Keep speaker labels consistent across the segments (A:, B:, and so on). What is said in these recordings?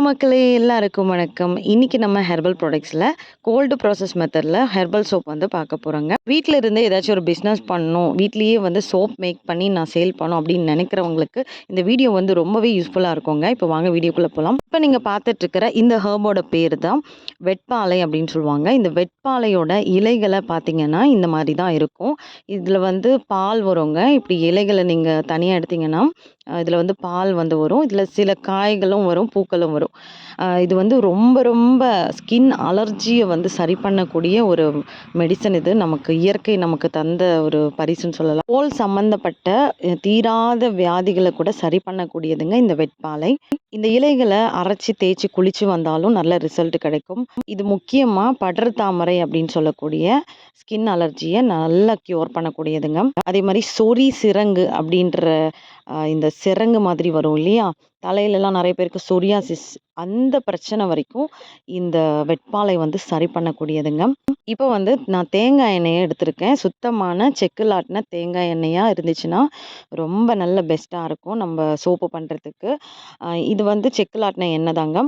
A: மக்களே எல்லாருக்கும் வணக்கம். இன்னைக்கு நம்ம ஹெர்பல் ப்ராடக்ட்ஸில் கோல்டு ப்ராசஸ் மெத்தடில் ஹெர்பல் சோப் வந்து பார்க்க போகிறோங்க வீட்டில் இருந்தே ஏதாச்சும் ஒரு பிஸ்னஸ் பண்ணணும் வீட்லேயே வந்து சோப் மேக் பண்ணி நான் சேல் பண்ணணும் அப்படின்னு நினைக்கிறவங்களுக்கு இந்த வீடியோ வந்து ரொம்பவே யூஸ்ஃபுல்லாக இருக்குங்க. இப்போ வாங்க வீடியோக்குள்ளே போகலாம் இப்போ நீங்கள் பார்த்துட்ருக்கிற இந்த ஹெர்போட பேர் தான் வெட்பாலை அப்படின்னு சொல்லுவாங்க. இந்த வெட்பாலையோட இலைகளை பார்த்தீங்கன்னா இந்த மாதிரி தான் இருக்கும். இதில் வந்து பால் வருங்க. இப்படி இலைகளை நீங்கள் தனியாக எடுத்தீங்கன்னா இதில் வந்து பால் வந்து வரும். இதில் சில காய்களும் வரும் பூக்களும் வரும். இது வந்து ரொம்ப ரொம்ப ஸ்கின் அலர்ஜியை வந்து சரி பண்ணக்கூடிய ஒரு மெடிசன் இது. நமக்கு இயற்கை நமக்கு தந்த ஒரு பரிசுன்னு சொல்லலாம். தோல் சம்மந்தப்பட்ட தீராத வியாதிகளை கூட சரி பண்ணக்கூடியதுங்க இந்த வெட்பாலை. இந்த இலைகளை அரைச்சி தேய்ச்சி குளிச்சு வந்தாலும் நல்ல ரிசல்ட் கிடைக்கும். இது முக்கியமாக படர் தாமரை அப்படின்னு சொல்லக்கூடிய ஸ்கின் அலர்ஜியை நல்லா க்யூர் பண்ணக்கூடியதுங்க. அதே மாதிரி சொறி சிரங்கு அப்படின்ற இந்த சிரங்கு மாதிரி வரும் இல்லையா? தலையிலலாம் நிறைய பேருக்கு சொரியாசிஸ் அந்த பிரச்சனை வரைக்கும் இந்த வெட்பாலை வந்து சரி பண்ணக்கூடியதுங்க. இப்போ வந்து நான் தேங்காய் எண்ணெயை எடுத்திருக்கேன். சுத்தமான செக்கில் ஆட்டின தேங்காய் எண்ணெயாக இருந்துச்சுன்னா ரொம்ப நல்ல பெஸ்ட்டாக இருக்கும் நம்ம சோப்பு பண்ணுறதுக்கு இது வந்து செக்கில் ஆட்டின எண்ணெய் தாங்க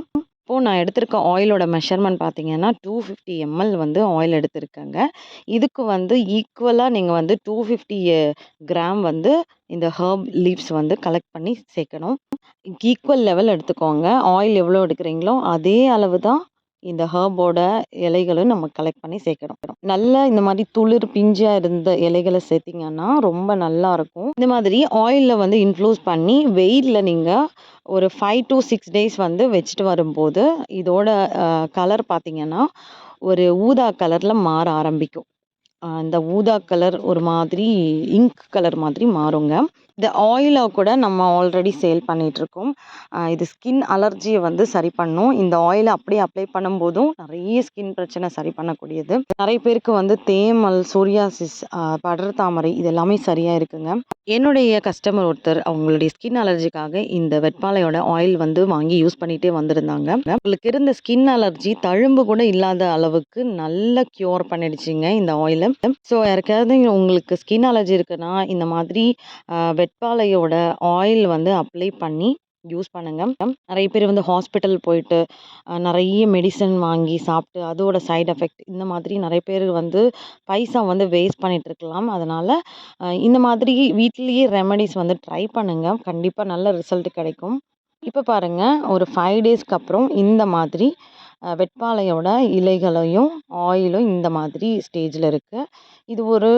A: இப்போது நான் எடுத்திருக்க ஆயிலோட மெஷர்மெண்ட் பார்த்தீங்கன்னா டூ ஃபிஃப்டி எம்எல் வந்து ஆயில் எடுத்திருக்கேங்க. இதுக்கு வந்து ஈக்குவலாக நீங்கள் வந்து டூ ஃபிஃப்டி கிராம் வந்து இந்த ஹர்ப் லீவ்ஸ் வந்து கலெக்ட் பண்ணி சேர்க்கணும். ஈக்குவல் லெவல் எடுத்துக்கோங்க. ஆயில் எவ்வளோ எடுக்கிறீங்களோ அதே அளவு தான் இந்த ஹர்போட இலைகளும் நம்ம கலெக்ட் பண்ணி சேர்க்கணும். நல்லா இந்த மாதிரி துளிர் பிஞ்சாக இருந்த இலைகளை சேர்த்திங்கன்னா ரொம்ப நல்லா இருக்கும். இந்த மாதிரி ஆயிலில் வந்து இன்ஃப்ளூஸ் பண்ணி வெயிலில் நீங்கள் ஒரு ஃபைவ் டு சிக்ஸ் டேஸ் வந்து வச்சுட்டு வரும்போது இதோட கலர் பார்த்திங்கன்னா ஒரு ஊதா கலரில் மாற ஆரம்பிக்கும். இந்த ஊதா கலர் ஒரு மாதிரி இங்க் கலர் மாதிரி மாறுங்க. இந்த ஆயிலை கூட நம்ம ஆல்ரெடி சேல் பண்ணிகிட்ருக்கோம் இது ஸ்கின் அலர்ஜியை வந்து சரி பண்ணும். இந்த ஆயிலை அப்படியே அப்ளை பண்ணும்போதும் நிறைய ஸ்கின் பிரச்சனை சரி பண்ணக்கூடியது. நிறைய பேருக்கு வந்து தேமல் சொரியாசிஸ் படர் தாமரை இது எல்லாமே சரியாக இருக்குங்க. என்னுடைய கஸ்டமர் ஒருத்தர் அவங்களுடைய ஸ்கின் அலர்ஜிக்காக இந்த வெட்பாலையோட ஆயில் வந்து வாங்கி யூஸ் பண்ணிகிட்டே வந்திருந்தாங்க. உங்களுக்கு இருந்த ஸ்கின் அலர்ஜி தழும்பு கூட இல்லாத அளவுக்கு நல்ல க்யூர் பண்ணிடுச்சுங்க இந்த ஆயிலை ஸோ யாருக்காவது உங்களுக்கு ஸ்கின் அலர்ஜி இருக்குன்னா இந்த மாதிரி வெட்பாலையோட ஆயில் வந்து அப்ளை பண்ணி யூஸ் பண்ணுங்க. நிறைய பேர் வந்து ஹாஸ்பிட்டல் போயிட்டு நிறைய மெடிசன் வாங்கி சாப்பிட்டு அதோட சைடு எஃபெக்ட் இந்த மாதிரி நிறைய பேர் வந்து பைசா வந்து வேஸ்ட் பண்ணிட்டு இருக்கலாம். அதனால இந்த மாதிரி வீட்லேயே ரெமெடிஸ் வந்து ட்ரை பண்ணுங்க. கண்டிப்பாக நல்ல ரிசல்ட் கிடைக்கும். இப்போ பாருங்கள் ஒரு ஃபைவ் டேஸ்க்கு அப்புறம் இந்த மாதிரி வெட்பாலையோட இலைகளையும் ஆயிலும் இந்த மாதிரி ஸ்டேஜில் இருக்குது இது ஒரு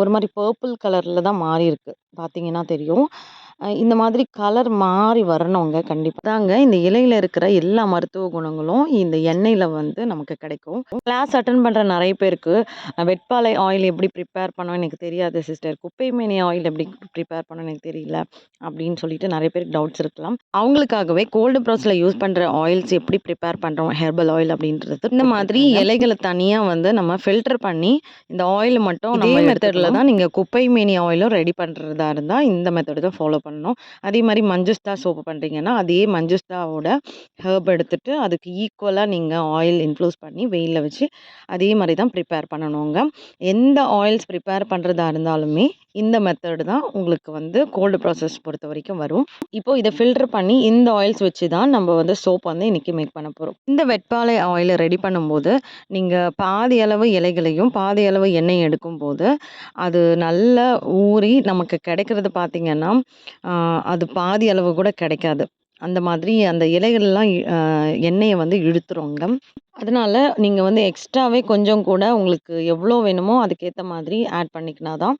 A: ஒரு மாதிரி பர்பிள் கலரில் தான் மாறி இருக்குது பார்த்தீங்கன்னா தெரியும். இந்த மாதிரி கலர் மாறி வரணுங்க கண்டிப்பாக தாங்க இந்த இலையில இருக்கிற எல்லா மருத்துவ குணங்களும் இந்த எண்ணெயில் வந்து நமக்கு கிடைக்கும். கிளாஸ் அட்டன் பண்ணுற நிறைய பேருக்கு வெட்பாலை ஆயில் எப்படி ப்ரிப்பேர் பண்ணணும் எனக்கு தெரியாது சிஸ்டர் குப்பைமேனி ஆயில் எப்படி ப்ரிப்பேர் பண்ணணும் எனக்கு தெரியல அப்படின்னு சொல்லிட்டு நிறைய பேருக்கு டவுட்ஸ் இருக்கலாம். அவங்களுக்காகவே கோல்டு ப்ராஸில் யூஸ் பண்ணுற ஆயில்ஸ் எப்படி ப்ரிப்பேர் பண்ணுறோம் ஹெர்பல் ஆயில் அப்படின்றது. இந்த மாதிரி இலைகளை தனியாக வந்து நம்ம ஃபில்டர் பண்ணி இந்த ஆயில் மட்டும் நம்ம மெத்தடில் தான் நீங்கள் குப்பை மேனி ஆயிலும் ரெடி பண்ணுறதா இருந்தால் இந்த மெத்தடு தான் ஃபாலோ பண்ணணும். அதே மாதிரி மஞ்சுஸ்தா சோப்பு பண்ணுறீங்கன்னா அதே மஞ்சுஸ்தாவோட ஹேர்ப் எடுத்துகிட்டு அதுக்கு ஈக்குவலாக நீங்கள் ஆயில் இன்ஃப்ளூஸ் பண்ணி வெயிலில் வச்சு அதே மாதிரி தான் ப்ரிப்பேர் பண்ணணுங்க. எந்த ஆயில்ஸ் ப்ரிப்பேர் பண்ணுறதா இருந்தாலுமே இந்த மெத்தடு தான் உங்களுக்கு வந்து கோல்டு ப்ராசஸ் பொறுத்த வரைக்கும் வரும். இப்போ இதை ஃபில்டர் பண்ணி இந்த ஆயில்ஸ் வச்சு தான் நம்ம வந்து சோப் வந்து இன்றைக்கி மேக் பண்ண போகிறோம் இந்த வெட்பாலை ஆயிலை ரெடி பண்ணும்போது நீங்கள் பாதி அளவு இலைகளையும் பாதி அளவு எண்ணெய் எடுக்கும்போது அது நல்லா ஊறி நமக்கு கிடைக்கிறது பார்த்திங்கன்னா அது பாதி அளவு கூட கிடைக்காது. அந்த மாதிரி அந்த இலைகள்லாம் இ- எண்ணெயை வந்து இழுத்துருங்க. அதனால நீங்கள் வந்து எக்ஸ்ட்ராவே கொஞ்சம் கூட உங்களுக்கு எவ்வளோ வேணுமோ அதுக்கேற்ற மாதிரி ஆட் பண்ணிக்கினா தான்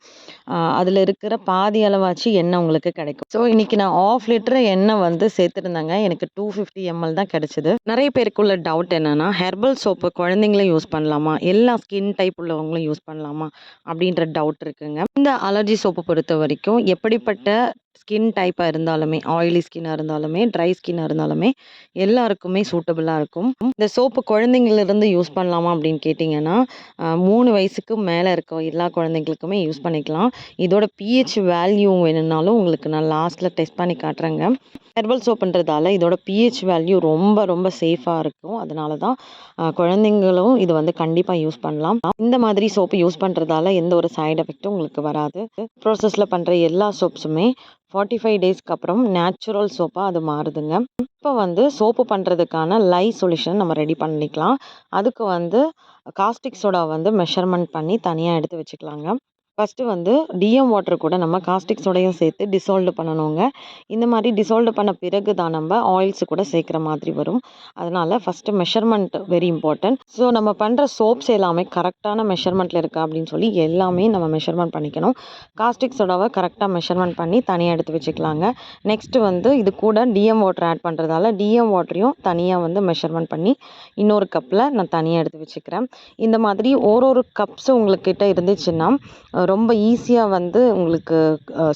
A: அதில் இருக்கிற பாதி அளவாச்சு எண்ணெய் உங்களுக்கு கிடைக்கும். ஸோ இன்றைக்கி நான் ஆஃப் லிட்டர் எண்ணெய் வந்து சேர்த்துருந்தேங்க. எனக்கு டூ ஃபிஃப்டி எம்எல் தான் கிடச்சிது. நிறைய பேருக்குள்ள டவுட் என்னென்னா ஹெர்பல் சோப்பு குழந்தைங்களும் யூஸ் பண்ணலாமா? எல்லா ஸ்கின் டைப் உள்ளவங்களும் யூஸ் பண்ணலாமா? அப்படின்ற டவுட் இருக்குங்க. இந்த அலர்ஜி சோப்பு பொறுத்த வரைக்கும் எப்படிப்பட்ட ஸ்கின் டைப்பாக இருந்தாலுமே ஆயிலி ஸ்கின்னாக இருந்தாலுமே ட்ரை ஸ்கின்னாக இருந்தாலுமே எல்லாருக்குமே சூட்டபுளாக இருக்கும். இந்த சோப்பு குழந்தைங்களிருந்து யூஸ் பண்ணலாமா அப்படின்னு கேட்டிங்கன்னா மூணு வயசுக்கு மேலே இருக்க எல்லா குழந்தைங்களுக்குமே யூஸ் பண்ணிக்கலாம். இதோட பிஹெச் வேல்யூ வேணும்னாலும் உங்களுக்கு நான் லாஸ்ட்டில் டெஸ்ட் பண்ணி காட்டுறேங்க. ஹெர்பல் சோப்புன்றதால இதோட பிஹெச் வேல்யூ ரொம்ப ரொம்ப சேஃபாக இருக்கும். அதனால தான் குழந்தைங்களும் இது வந்து கண்டிப்பாக யூஸ் பண்ணலாம். இந்த மாதிரி சோப்பு யூஸ் பண்ணுறதால எந்த ஒரு சைடு எஃபெக்ட்டும் உங்களுக்கு வராது. ப்ராசஸில் பண்ணுற எல்லா சோப்ஸுமே ஃபார்ட்டி ஃபைவ் டேஸ்க்கு அப்புறம் நேச்சுரல் சோப்பாக அது மாறுதுங்க. இப்போ வந்து சோப்பு பண்ணுறதுக்கான லை சொல்யூஷன் நம்ம ரெடி பண்ணிக்கலாம். அதுக்கு வந்து காஸ்டிக் சோடா வந்து மெஷர்மெண்ட் பண்ணி தனியாக எடுத்து வச்சுக்கலாங்க. ஃபஸ்ட்டு வந்து டிஎம் வாட்டர் கூட நம்ம காஸ்டிக் சோடையும் சேர்த்து டிசால்வ் பண்ணணுங்க. இந்த மாதிரி டிசால்வ் பண்ண பிறகு தான் நம்ம ஆயில்ஸ் கூட சேர்க்குற மாதிரி வரும். அதனால் first measurement very important so நம்ம பண்ணுற சோப்ஸ் எல்லாமே கரெக்டான மெஷர்மெண்ட்டில் இருக்கா அப்படின்னு சொல்லி எல்லாமே நம்ம மெஷர்மெண்ட் பண்ணிக்கணும். காஸ்டிக் சோடாவை கரெக்டாக மெஷர்மெண்ட் பண்ணி தனியாக எடுத்து வச்சுக்கலாங்க. நெக்ஸ்ட்டு வந்து இது கூட டிஎம் வாட்டர் ஆட் பண்ணுறதால டிஎம் வாட்டரையும் தனியாக வந்து மெஷர்மெண்ட் பண்ணி இன்னொரு கப்பில் நான் தனியாக எடுத்து வச்சுக்கிறேன். இந்த மாதிரி ஒரு ஒரு கப்ஸு உங்கள்கிட்ட இருந்துச்சுன்னா ரொம்ப ஈஸியாக வந்து உங்களுக்கு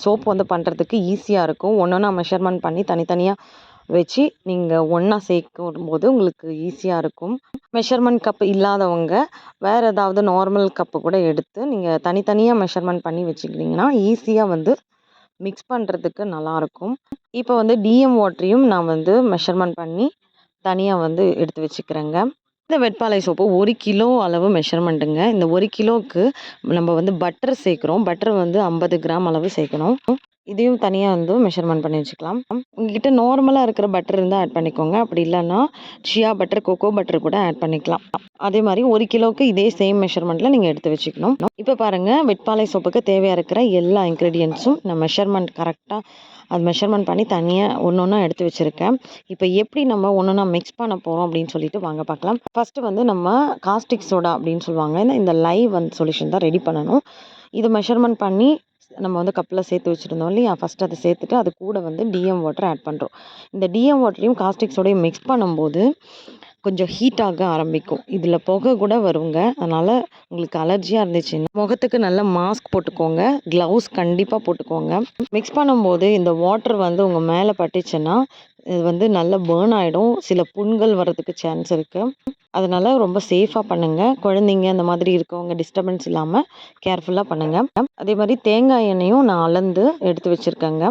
A: சோப் வந்து பண்ணுறதுக்கு ஈஸியாக இருக்கும். ஒன்று ஒன்றா மெஷர்மெண்ட் பண்ணி தனித்தனியாக வச்சு நீங்கள் ஒன்றா சேர்க்கும் போது உங்களுக்கு ஈஸியாக இருக்கும். மெஷர்மெண்ட் கப் இல்லாதவங்க வேறு ஏதாவது நார்மல் கப்பு கூட எடுத்து நீங்கள் தனித்தனியாக மெஷர்மெண்ட் பண்ணி வச்சுக்கிட்டிங்கன்னா ஈஸியாக வந்து மிக்ஸ் பண்ணுறதுக்கு நல்லாயிருக்கும். இப்போ வந்து டிஎம் வாட்டரையும் நான் வந்து மெஷர்மெண்ட் பண்ணி தனியாக வந்து எடுத்து வச்சுக்கிறேங்க. இந்த வெட்பாலை சோப்பு ஒரு கிலோ அளவு மெஷர்மெண்ட்டுங்க இந்த ஒரு கிலோவுக்கு நம்ம வந்து பட்டர் சேர்க்குறோம். பட்டர் வந்து ஐம்பது கிராம் அளவு சேர்க்கணும். இதையும் தனியாக வந்து மெஷர்மெண்ட் பண்ணி வச்சுக்கலாம். உங்ககிட்ட நார்மலாக இருக்கிற பட்டர் இருந்தால் ஆட் பண்ணிக்கோங்க. அப்படி இல்லைன்னா ஷியா பட்டர் கோகோ பட்டர் கூட ஆட் பண்ணிக்கலாம். அதே மாதிரி ஒரு கிலோவுக்கு இதே சேம் மெஷர்மெண்ட்டில் நீங்கள் எடுத்து வச்சுக்கணும். இப்போ பாருங்கள் வெட்பாலை சோப்புக்கு தேவையாக இருக்கிற எல்லா இன்க்ரீடியன்ஸும் நான் மெஷர்மெண்ட் கரெக்டாக அது மெஷர்மெண்ட் பண்ணி தனியாக ஒன்று ஒன்றா எடுத்து வச்சுருக்கேன். இப்போ எப்படி நம்ம ஒன்று ஒன்றா மிக்ஸ் பண்ண போகிறோம் அப்படின்னு சொல்லிட்டு வாங்க பார்க்கலாம். ஃபஸ்ட்டு வந்து நம்ம காஸ்டிக் சோடா அப்படின்னு சொல்லுவாங்க. இந்த லைவ் வந்து சொல்யூஷன் தான் ரெடி பண்ணணும். இது மெஷர்மெண்ட் பண்ணி நம்ம வந்து கப்பில் சேர்த்து வச்சுருந்தோம் இல்லையா? ஃபஸ்ட்டு அதை சேர்த்துட்டு அது கூட வந்து டிஎம் வாட்டர் ஆட் பண்ணுறோம் இந்த டிஎம் வாட்டரையும் காஸ்டிக் சோடையும் மிக்ஸ் பண்ணும்போது கொஞ்சம் ஹீட் ஆக ஆரம்பிக்கும். இதில் புகை கூட வருங்க. அதனால் உங்களுக்கு அலர்ஜியாக இருந்துச்சுன்னா முகத்துக்கு நல்ல மாஸ்க் போட்டுக்கோங்க. க்ளவுஸ் கண்டிப்பாக போட்டுக்கோங்க. மிக்ஸ் பண்ணும்போது இந்த வாட்டர் வந்து உங்கள் மேலே பட்டுச்சுன்னா இது வந்து நல்லா பேர்ன் ஆகிடும் சில புண்கள் வர்றதுக்கு சான்ஸ் இருக்குது அதனால் ரொம்ப சேஃபாக பண்ணுங்கள் குழந்தைங்க அந்த மாதிரி இருக்கவங்க டிஸ்டர்பன்ஸ் இல்லாமல் கேர்ஃபுல்லாக பண்ணுங்கள் அதே மாதிரி தேங்காய் எண்ணெயும் நான் அளந்து எடுத்து வச்சுருக்கேங்க.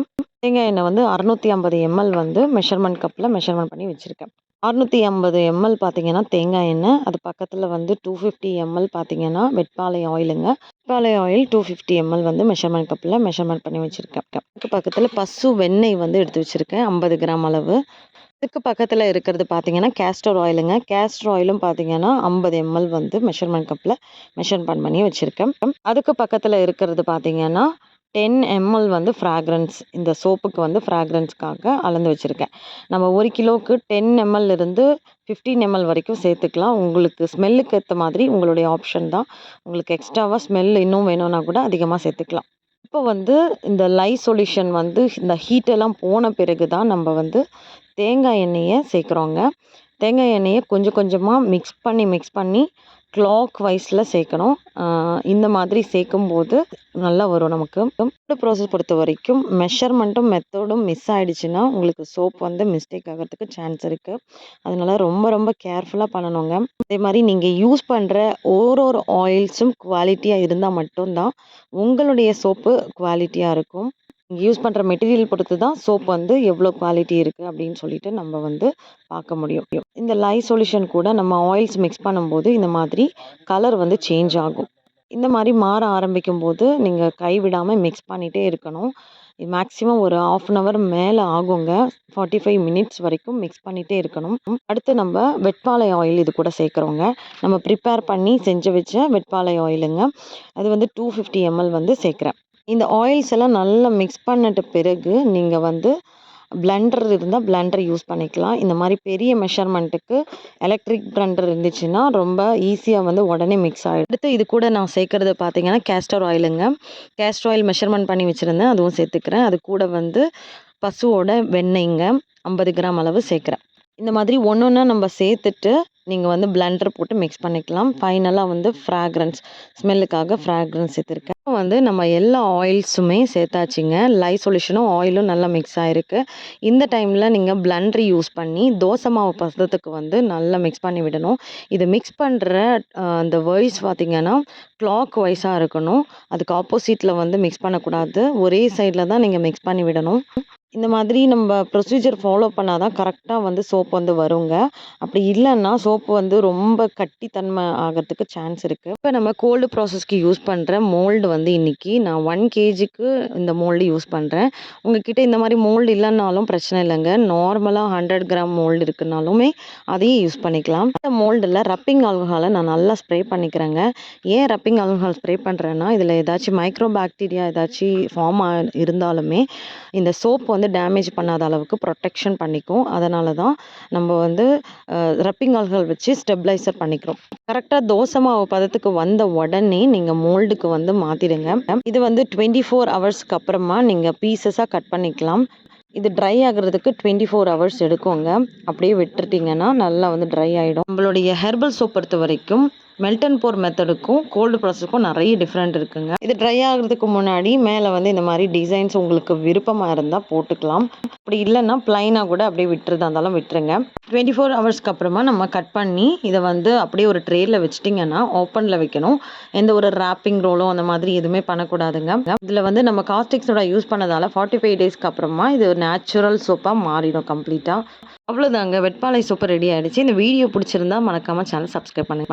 A: தேங்காய் எண்ணெய் வந்து அறநூற்றி ஐம்பது எம்எல் வந்து மெஷர்மெண்ட் கப்பில் மெஷர்மெண்ட் பண்ணி வச்சுருக்கேன். அறுநூற்றி ஐம்பது எம்எல் பார்த்தீங்கன்னா தேங்காய் எண்ணெய். அது பக்கத்தில் வந்து டூ ஃபிஃப்டி எம்எல் பார்த்தீங்கன்னா வெட்பாலை ஆயிலுங்க வெட்பாலை ஆயில் டூ ஃபிஃப்டி எம்எல் வந்து மெஷர்மெண்ட் கப்பில் மெஷர்மெண்ட் பண்ணி வச்சுருக்கேன். அதுக்கு பக்கத்தில் பசு வெண்ணெய் வந்து எடுத்து வச்சுருக்கேன். ஐம்பது கிராம் அளவு. அதுக்கு பக்கத்தில் இருக்கிறது பார்த்தீங்கன்னா கேஸ்டர் ஆயிலுங்க கேஸ்டர் ஆயிலும் பார்த்தீங்கன்னா ஐம்பது எம்எல் வந்து மெஷர்மெண்ட் கப்பில் மெஷர்மெண்ட் பண்ணி வச்சுருக்கேன். அதுக்கு பக்கத்தில் இருக்கிறது பார்த்தீங்கன்னா டென் எம்எல் வந்து ஃப்ராக்ரன்ஸ் இந்த சோப்புக்கு வந்து ஃப்ராக்ரன்ஸ்க்காக அளந்து வச்சுருக்கேன். நம்ம ஒரு கிலோவுக்கு டென் எம்எல் இருந்து ஃபிஃப்டீன் எம்எல் வரைக்கும் சேர்த்துக்கலாம். உங்களுக்கு ஸ்மெல்லுக்கு ஏற்ற மாதிரி உங்களுடைய ஆப்ஷன் தான். உங்களுக்கு எக்ஸ்ட்ராவாக ஸ்மெல் இன்னும் வேணும்னா கூட அதிகமாக சேர்த்துக்கலாம். இப்போ வந்து இந்த லை சொல்யூஷன் வந்து இந்த ஹீட்டெல்லாம் போன பிறகு தான் நம்ம வந்து தேங்காய் எண்ணெயை சேர்க்குறோங்க. தேங்காய் எண்ணெயை கொஞ்சம் கொஞ்சமாக மிக்ஸ் பண்ணி மிக்ஸ் பண்ணி கிளாக் வைஸில் சேர்க்கணும். இந்த மாதிரி சேர்க்கும்போது நல்லா வரும் நமக்கு. ஃபுட்டு ப்ராசஸ் பொறுத்த வரைக்கும் மெஷர்மெண்ட்டும் மெத்தடும் மிஸ் ஆகிடுச்சுன்னா உங்களுக்கு சோப் வந்து மிஸ்டேக் ஆகிறதுக்கு சான்ஸ் இருக்குது அதனால ரொம்ப ரொம்ப கேர்ஃபுல்லாக பண்ணணுங்க. அதே மாதிரி நீங்கள் யூஸ் பண்ணுற ஒரு ஒரு ஆயில்ஸும் குவாலிட்டியாக இருந்தால் மட்டும்தான் உங்களுடைய சோப்பு குவாலிட்டியாக இருக்கும். யூஸ் பண்ணுற மெட்டீரியல் பொறுத்து தான் சோப் வந்து எவ்வளோ குவாலிட்டி இருக்குது அப்படின்னு சொல்லிட்டு நம்ம வந்து பார்க்க முடியும். இந்த லை சொல்யூஷன் கூட நம்ம ஆயில்ஸ் மிக்ஸ் பண்ணும்போது இந்த மாதிரி கலர் வந்து சேஞ்ச் ஆகும். இந்த மாதிரி மாற ஆரம்பிக்கும் போது நீங்கள் கைவிடாமல் மிக்ஸ் பண்ணிகிட்டே இருக்கணும். மேக்ஸிமம் ஒரு ஆஃப் அன் ஹவர் மேலே ஆகுங்க. ஃபார்ட்டி ஃபைவ் மினிட்ஸ் வரைக்கும் மிக்ஸ் பண்ணிகிட்டே இருக்கணும். அடுத்து நம்ம வெட்பாலை ஆயில் இது கூட சேர்க்குறோங்க. நம்ம ப்ரிப்பேர் பண்ணி செஞ்சு வச்ச வெட்பாலை ஆயிலுங்க அது வந்து டூ ஃபிஃப்டி எம்எல் வந்து சேர்க்குறேன். இந்த ஆயில்ஸ் எல்லாம் நல்லா மிக்ஸ் பண்ணிட்ட பிறகு நீங்கள் வந்து பிளண்டர் இருந்தால் பிளண்டர் யூஸ் பண்ணிக்கலாம். இந்த மாதிரி பெரிய மெஷர்மெண்ட்டுக்கு எலக்ட்ரிக் பிளண்டர் இருந்துச்சுன்னா ரொம்ப ஈஸியாக வந்து உடனே மிக்ஸ் ஆகிடும் அடுத்து இது கூட நான் சேர்க்குறது பார்த்தீங்கன்னா கேஸ்டர் ஆயிலுங்க கேஸ்டர் ஆயில் மெஷர்மெண்ட் பண்ணி வச்சுருந்தேன். அதுவும் சேர்த்துக்கிறேன். அது கூட வந்து பசுவோட வெண்ணெய்ங்க ஐம்பது கிராம் அளவு சேர்க்குறேன். இந்த மாதிரி ஒன்று ஒன்றா நம்ம சேர்த்துட்டு நீங்கள் வந்து பிளண்டர் போட்டு மிக்ஸ் பண்ணிக்கலாம். ஃபைனலாக வந்து ஃப்ராக்ரன்ஸ் ஸ்மெல்லுக்காக ஃப்ராக்ரன்ஸ் சேர்த்துருக்கேன். வந்து நம்ம எல்லா ஆயில்ஸுமே சேர்த்தாச்சுங்க. லை சொல்யூஷனும் ஆயிலும் நல்லா மிக்ஸ் ஆகிருக்கு இந்த டைமில் நீங்கள் பிளண்டர் யூஸ் பண்ணி தோசை மாவு பதத்துக்கு வந்து நல்லா மிக்ஸ் பண்ணி விடணும். இது மிக்ஸ் பண்ணுற அந்த வைஸ் பார்த்திங்கன்னா கிளாக் வைஸாக இருக்கணும். அதுக்கு ஆப்போசிட்டில் வந்து மிக்ஸ் பண்ணக்கூடாது. ஒரே சைடில் தான் நீங்கள் மிக்ஸ் பண்ணி விடணும். இந்த மாதிரி நம்ம ப்ரொசீஜர் ஃபாலோ பண்ணால் தான் கரெக்டாக வந்து சோப் வந்து வருங்க. அப்படி இல்லைன்னா சோப்பு வந்து ரொம்ப கட்டித்தன்மை ஆகிறதுக்கு சான்ஸ் இருக்குது இப்போ நம்ம கோல்டு ப்ராசஸ்க்கு யூஸ் பண்ணுற மோல்டு வந்து இன்றைக்கி நான் ஒன் கேஜிக்கு இந்த மோல்டு யூஸ் பண்ணுறேன் உங்ககிட்ட இந்த மாதிரி மோல்டு இல்லைன்னாலும் பிரச்சனை இல்லைங்க. நார்மலாக ஹண்ட்ரட் கிராம் மோல்டு இருக்குனாலுமே அதையும் யூஸ் பண்ணிக்கலாம். இந்த மோல்டில் ரப்பிங் ஆல்கஹாலை நான் நல்லா ஸ்ப்ரே பண்ணிக்கிறேங்க. ஏன் ரப்பிங் ஆல்கஹால் ஸ்ப்ரே பண்ணுறேன்னா இதில் ஏதாச்சும் மைக்ரோ பாக்டீரியா ஏதாச்சும் ஃபார்ம் இருந்தாலுமே இந்த சோப் வந்து டேமேஜ் பண்ணாத அளவுக்கு ப்ரொடெக்ஷன் பண்ணிக்கும். அதனால தான் நம்ம வந்து ரப்பிங் ஆல்கஹால் வச்சு ஸ்டெபிளைசர் பண்ணிக்கிறோம். கரெக்டாக தோசை மாவு பதத்துக்கு வந்த உடனே நீங்கள் மோல்டுக்கு வந்து மாற்றிடுங்க இது வந்து டுவெண்ட்டி ஃபோர் ஹவர்ஸ்க்கு அப்புறமா நீங்கள் பீசஸாக கட் பண்ணிக்கலாம். இது ட்ரை ஆகுறதுக்கு டுவெண்ட்டி ஃபோர் ஹவர்ஸ் எடுக்குங்க. அப்படியே விட்டுட்டிங்கன்னா நல்லா வந்து ட்ரை ஆகிடும் நம்மளுடைய ஹெர்பல் சோப் பொறுத்த வரைக்கும் மெல்ட் அண்ட் போர் மெத்தடுக்கும் கோல்டு ப்ராசஸ்க்கும் நிறைய டிஃப்ரெண்ட் இருக்குங்க. இது ட்ரை ஆகுறதுக்கு முன்னாடி மேலே வந்து இந்த மாதிரி டிசைன்ஸ் உங்களுக்கு விருப்பமாக இருந்தால் போட்டுக்கலாம். அப்படி இல்லைன்னா பிளைனாக கூட அப்படியே விட்டுறதா இருந்தாலும் விட்டுருங்க. டுவெண்ட்டி ஃபோர் ஹவர்ஸ்க்கு அப்புறமா நம்ம கட் பண்ணி இதை வந்து அப்படியே ஒரு ட்ரேயில் வச்சிட்டிங்கன்னா ஓப்பனில் வைக்கணும். எந்த ஒரு ரேப்பிங் ரோலோ அந்த மாதிரி எதுவுமே பண்ணக்கூடாதுங்க. இதில் வந்து நம்ம காஸ்டிக்ஸோட யூஸ் பண்ணதால ஃபார்ட்டி ஃபைவ் டேஸ்க்கு அப்புறமா இது நேச்சுரல் சோப்பாக மாறிடும் கம்ப்ளீட்டாக அவ்வளோதாங்க வெட்பாலை சோப்பு ரெடி ஆகிடுச்சு இந்த வீடியோ பிடிச்சிருந்தா மறக்காமல் சேனல் சப்ஸ்கிரைப் பண்ணி